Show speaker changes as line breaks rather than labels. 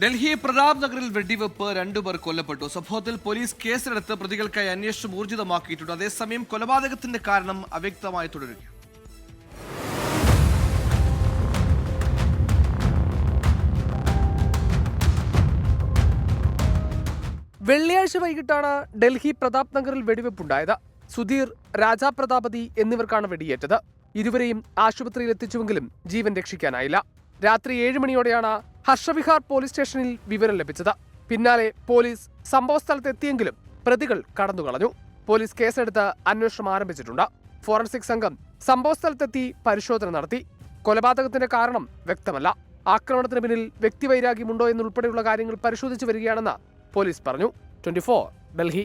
ഡൽഹി പ്രതാപ് നഗറിൽ വെടിവെപ്പ് രണ്ടുപേർ കൊല്ലപ്പെട്ടു. സംഭവത്തിൽ പോലീസ് കേസെടുത്ത് പ്രതികൾക്കായി അന്വേഷണം ഊർജിതമാക്കിയിട്ടുണ്ട്. അതേസമയം കൊലപാതകത്തിന്റെ കാരണം അവ്യക്തമായി തുടരുകയാണ്.
വെള്ളിയാഴ്ച വൈകിട്ടാണ് ഡൽഹി പ്രതാപ് നഗറിൽ വെടിവെപ്പുണ്ടായത്. സുധീർ രാജാ പ്രതാപതി എന്നിവർക്കാണ് വെടിയേറ്റത്. ഇരുവരെയും ആശുപത്രിയിൽ എത്തിച്ചുവെങ്കിലും ജീവൻ രക്ഷിക്കാനായില്ല. രാത്രി ഏഴ് മണിയോടെയാണ് ഹർഷവിഹാർ പോലീസ് സ്റ്റേഷനിൽ വിവരം ലഭിച്ചത്. പിന്നാലെ പോലീസ് സംഭവസ്ഥലത്തെത്തിയെങ്കിലും പ്രതികൾ കടന്നുകളഞ്ഞു. പോലീസ് കേസെടുത്ത് അന്വേഷണം ആരംഭിച്ചിട്ടുണ്ട്. ഫോറൻസിക് സംഘം സംഭവസ്ഥലത്തെത്തി പരിശോധന നടത്തി. കൊലപാതകത്തിന്റെ കാരണം വ്യക്തമല്ല. ആക്രമണത്തിന് പിന്നിൽ വ്യക്തിവൈരാഗ്യമുണ്ടോ എന്നുൾപ്പെടെയുള്ള കാര്യങ്ങൾ പരിശോധിച്ചു വരികയാണെന്ന് പോലീസ് പറഞ്ഞു. ട്വന്റി ഡൽഹി.